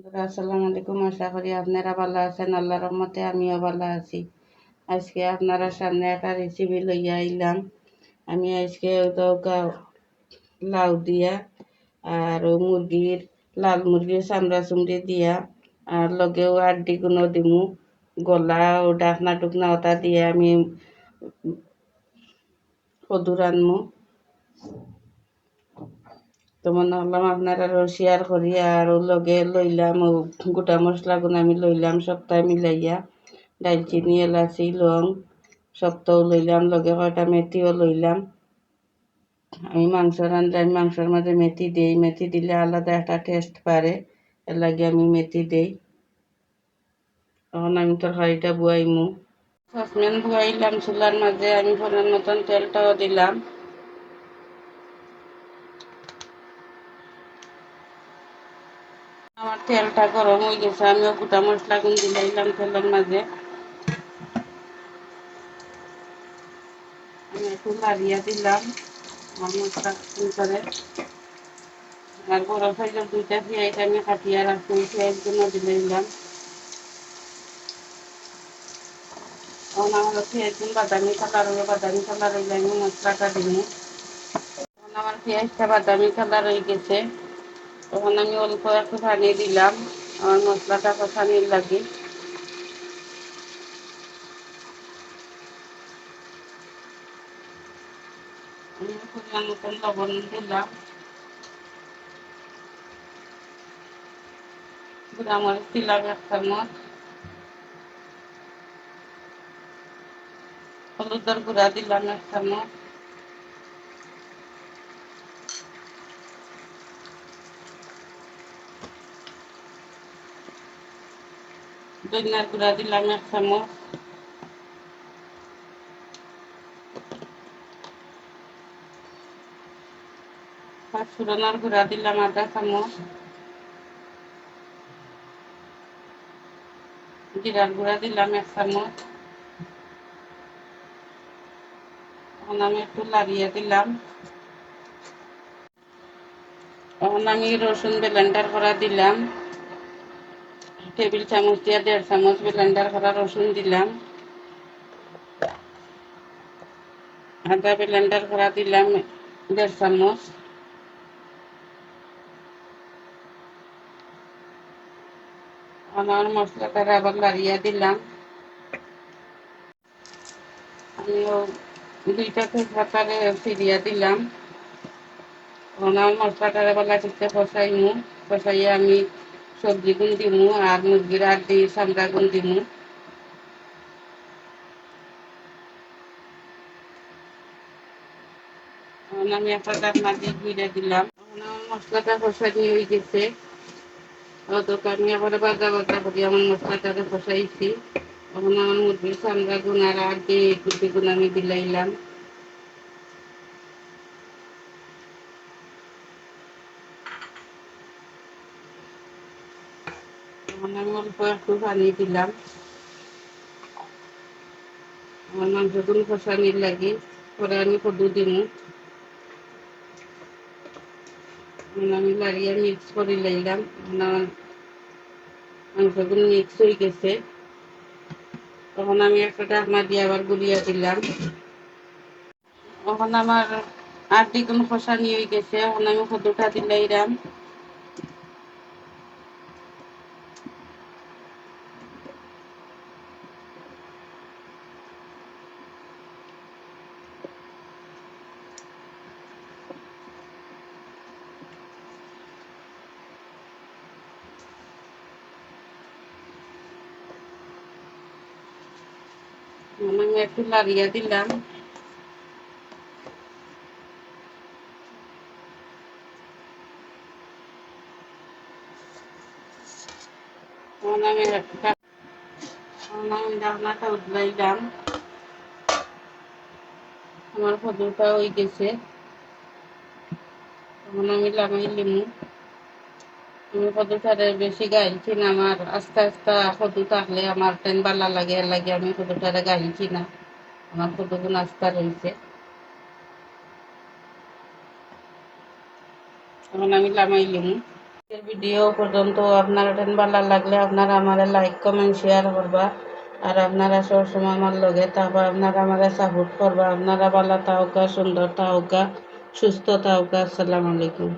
বন্ধুরা, আসসালামু আলাইকুম। আশা করি আপনারা ভালো আছেন। আল্লাহ রহমতে আমিও ভালো আছি। আজকে আপনারা সামনে একটা রেসিপি লইয়া আইলাম। আমি আজকে লাউ দিয়া আর মুরগির লাল মুরগির চামড়া চুমড়ি দিয়া আর লগেও আড্ডি কোনো দিমু। গলা ও ডাকনা টুকনা ওটা দিয়ে আমি সদুর আনমু। তো মনে হলাম আপনারা শেয়ার করি, আর লগে লইলাম গোটা মশলাগুলো আমি লইলাম সপ্তাহে মিলাইয়া। দালচিনি এলাচি, লং সপ্তাহ লইলাম, লগে কয়টা মেথিও লইলাম। আমি মাংস রান্ধলে আমি মাংসের মাঝে মেথি দিই, মেথি দিলে আলাদা একটা টেস্ট পারে এর লাগে আমি মেথি দিই। তখন আমি তরকারিটা বুয়াইমু। সসম্যান বুয়াইলাম, চুলার মাঝে আমি ফোনের মতন তেলটাও দিলাম। আমার তেলটা গরম হয়ে গেছে, আমিও গোটা মশলা গুন দিলাইলাম তেলের মাঝে। আমি একটু লাড়িয়া দিলাম আমার মশলা করে। আর বড় সাইজের দুইটা পেঁয়াজ আমি কাটিয়া রাখছি পেঁয়াজগুলো দিলাম তখন আমার পেঁয়াজগুলো বাদামি কালার হয়ে বাদামি কালার হইলে আমি মশলাটা দিই আমার পেঁয়াজটা বাদামি কালার হয়ে গেছে। তখন আমি অল্প একটু পানি দিলাম, আমার মশলাটা কষানির লাগে। পরিমাণ লবণ দিলাম। গুঁড়া মরিচ দিলাম এক চামচ। হলুদের গুঁড়া দিলাম এক চামচ। এক চামচ পাঁচফোড়নের গুঁড়া দিলাম আধা চামচ জিরার গুঁড়া দিলাম এক চামচ এখন আমি একটু লাড়িয়ে দিলাম এখন আমি রসুন ব্লেন্ডার করা দিলাম টেবিল চামচ দিয়ে দেড় চামচ ব্লেন্ডার করা রসুন দিলাম আদা ব্লেন্ডার করা দিলাম দেড় চামচ আমার মশলাটা আবার লাড়িয়ে দিলাম আমিও দুইটা তেজপাতারে ফিরিয়া দিলাম আমার মশলাটারে বেলা ঠিকতে কষাইমু কষাইয়ে আমি সবজি গুণ দিমু, আর মুরগির আড্ডি চামড়া গুণ দিমু। এখন আমি একটা ডাকনা দিয়ে ঘুরে দিলাম। মশলাটা কষানি হয়ে গেছে। অতটা আমি আবার বাজা বাজা করি আমার মশলাটাকে কষাইছি। এখন আমার মুরগির চামড়া গুণ আর আড্ডি গুটি গুণ আমি অল্প একটু পানি দিলাম। আমার মাংসগুলো কষানির লাগে, পরে আমি কদু আমি মিক্স করে লাইলাম। মিক্স হয়ে গেছে। তখন আমি একটা ঢাকনা দিয়ে আবার গুলিয়ে দিলাম। এখন আমার আট দ্বিগুণ কষানি হয়ে গেছে। এখন আমি কদুটা দিলাইলাম। আমি একটু লাড়িয়ে দিলাম আমার ফটোটা হয়ে গেছে এখন আমি লাগাই লিমু আমি কদুটারে বেশি গাইছি না আমার? আস্তে আস্তে কদু থাকলে আমার ট্রেন ভালো লাগে লাগে আমি কদুটারে গাইছি না আমার কদুগুণ আস্তা রয়েছে। এখন আমি লামাই লিমু। ভিডিও পর্যন্ত আপনারা টেন ভালো লাগলে আপনারা আমারে লাইক কমেন্ট শেয়ার করবা। আর আপনারা সবসময় আমার লগে তারপর আপনারা আমারে সাপোর্ট করবা। আপনারা ভালো থাকা সুন্দর থাকা সুস্থ থাকা আসসালামু আলাইকুম।